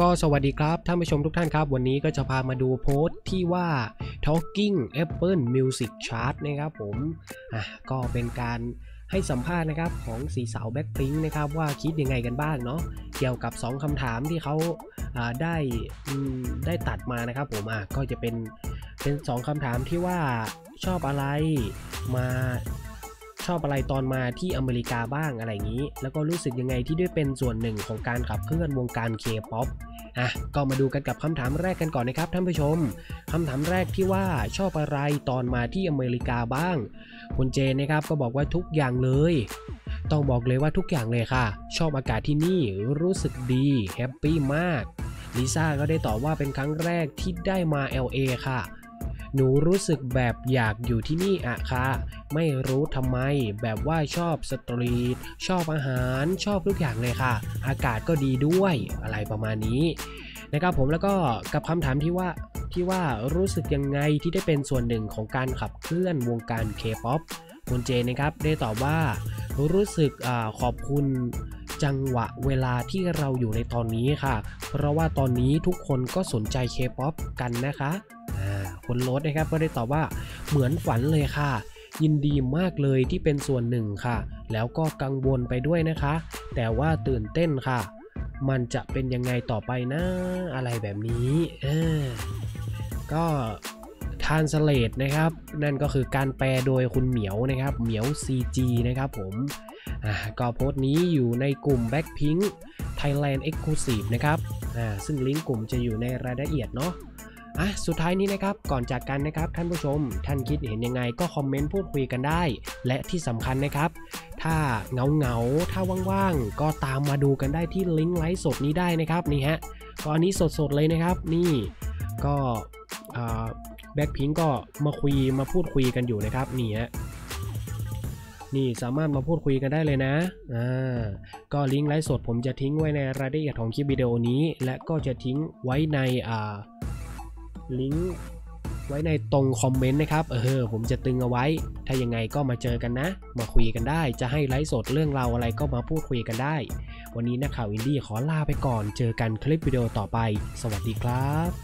ก็สวัสดีครับท่านผู้ชมทุกท่านครับ วันนี้ก็จะพามาดูโพสต์ที่ว่า Talking Apple Music Chart นะครับผมอะก็เป็นการให้สัมภาษณ์นะครับของสีสาวแบ็คพิงนะครับว่าคิดยังไงกันบ้างเนาะเกี่ยวกับ 2คำถามที่เขาอ่าได้ได้ตัดมานะครับผมอะก็จะเป็นเป็น 2คำถามที่ว่าชอบอะไรมา ชอบอะไรตอนมาที่อเมริกาบ้างอะไรอย่างนี้ แล้วก็รู้สึกยังไงที่ได้เป็นส่วนหนึ่งของการขับเคลื่อนวงการ K-POP อะก็มาดูกันกับคำถามแรกกันก่อนนะครับท่านผู้ชมคำถามแรกที่ว่าชอบอะไรตอนมาที่อเมริกาบ้าง คุณเจนนะครับก็บอกว่าทุกอย่างเลย ต้องบอกเลยว่าทุกอย่างเลยค่ะ ชอบอากาศที่นี่รู้สึกดีแฮปปี้มากลิซ่าก็ได้ตอบว่าเป็นครั้งแรกที่ได้มา LA ค่ะ หนูรู้สึกแบบอยากอยู่ที่นี่อะคะไม่รู้ทำไม แบบว่าชอบสตรีท ชอบอาหารชอบทุกอย่างเลยค่ะ อากาศก็ดีด้วยอะไรประมาณนี้นะครับผมแล้วก็กับคำถามที่ว่าที่ว่ารู้สึกยังไงที่ได้เป็นส่วนหนึ่งของการขับเคลื่อนวงการ K-POP คุณเจนะครับได้ตอบว่ารู้สึกอขอบคุณจังหวะเวลาที่เราอยู่ในตอนนี้ค่ะ เพราะว่าตอนนี้ทุกคนก็สนใจ K-POP กันนะคะ คุณโรสนะครับก็ได้ตอบว่าเหมือนฝันเลยค่ะ ยินดีมากเลยที่เป็นส่วนหนึ่งค่ะ แล้วก็กังวลไปด้วยนะคะ แต่ว่าตื่นเต้นค่ะ มันจะเป็นยังไงต่อไปนะ อะไรแบบนี้เออก็ทานสเลตนะครับ นั่นก็คือการแปลโดยคุณเหมียวนะครับ เหมียว CG นะครับผมอ่าก็โพสต์นี้อยู่ในกลุ่ม Blackpink Thailand Exclusive นะครับอ่าซึ่งลิงก์กลุ่มจะอยู่ในรายละเอียดเนาะ อะสุดท้ายนี้นะครับก่อนจากกันนะครับท่านผู้ชม ท่านคิดเห็นยังไงก็คอมเมนต์พูดคุยกันได้ และที่สำคัญนะครับ ถ้าเงาเงาถ้าว่างๆ ก็ตามมาดูกันได้ที่ลิงก์ไลฟ์สดนี้ได้นะครับนี่ฮะก็อันนี้สดๆเลยนะครับ นี่ก็แบ็คพิงก็มาคุยมาพูดคุยกันอยู่นะครับนี่ฮะนี่สามารถมาพูดคุยกันได้เลยนะ อ่า ก็ลิงก์ไลฟ์สดผมจะทิ้งไว้ในรายละเอียดของคลิปวิดีโอนี้ และก็จะทิ้งไว้ในอ่า ลิงก์ไว้ในตรงคอมเมนต์นะครับ เออ ผมจะตึงเอาไว้ ถ้ายังไงก็มาเจอกันนะ มาคุยกันได้ จะให้ไลฟ์สดเรื่องราวอะไรก็มาพูดคุยกันได้ วันนี้นักข่าวอินดี้ขอลาไปก่อน เจอกันคลิปวิดีโอต่อไป สวัสดีครับ